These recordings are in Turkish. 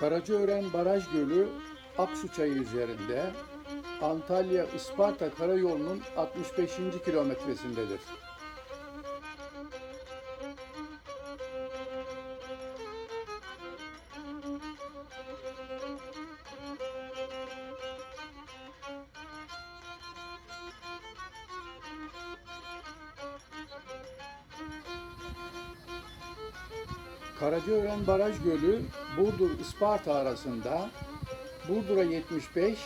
Karacaören Baraj Gölü Aksu Çayı üzerinde Antalya-Isparta Karayolu'nun 65. kilometresindedir. Karacaören Baraj Gölü Burdur-Isparta arasında Burdur'a 75,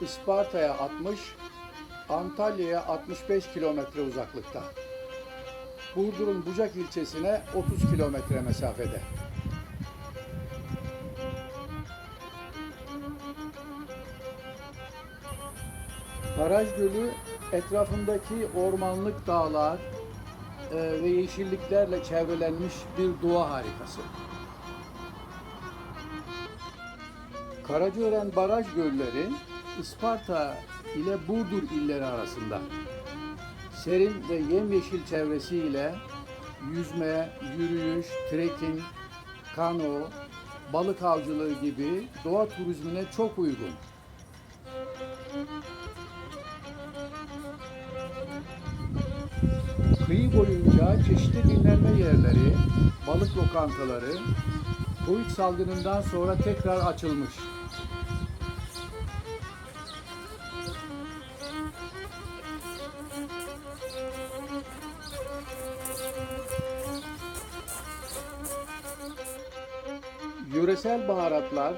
Isparta'ya 60, Antalya'ya 65 kilometre uzaklıkta. Burdur'un Bucak ilçesine 30 kilometre mesafede. Baraj Gölü etrafındaki ormanlık dağlar ve yeşilliklerle çevrelenmiş bir doğa harikası. Karacaören Baraj Gölleri Isparta ile Burdur illeri arasında. Serin ve yemyeşil çevresiyle yüzme, yürüyüş, trekking, kano, balık avcılığı gibi doğa turizmine çok uygun. Kıyı boyunca çeşitli dinlenme yerleri, balık lokantaları, Covid salgınından sonra tekrar açılmış. Yöresel baharatlar,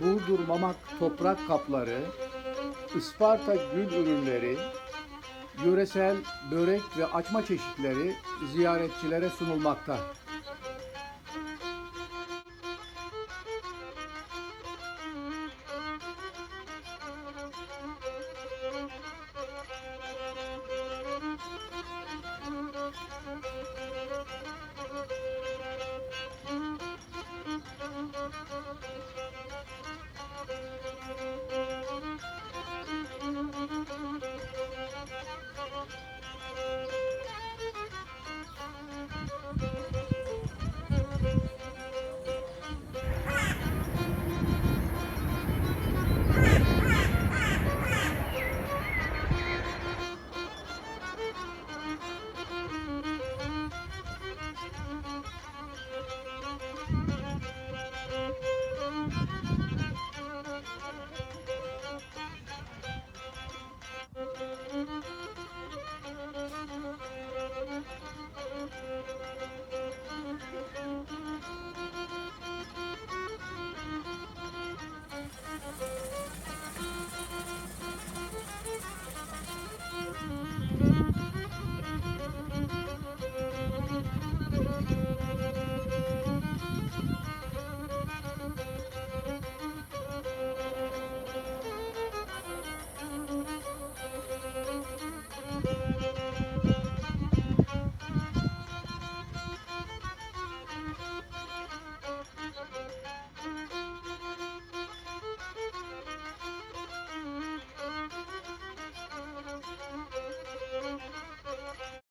Burdur Mamak toprak kapları, Isparta gül ürünleri, yöresel börek ve açma çeşitleri ziyaretçilere sunulmakta.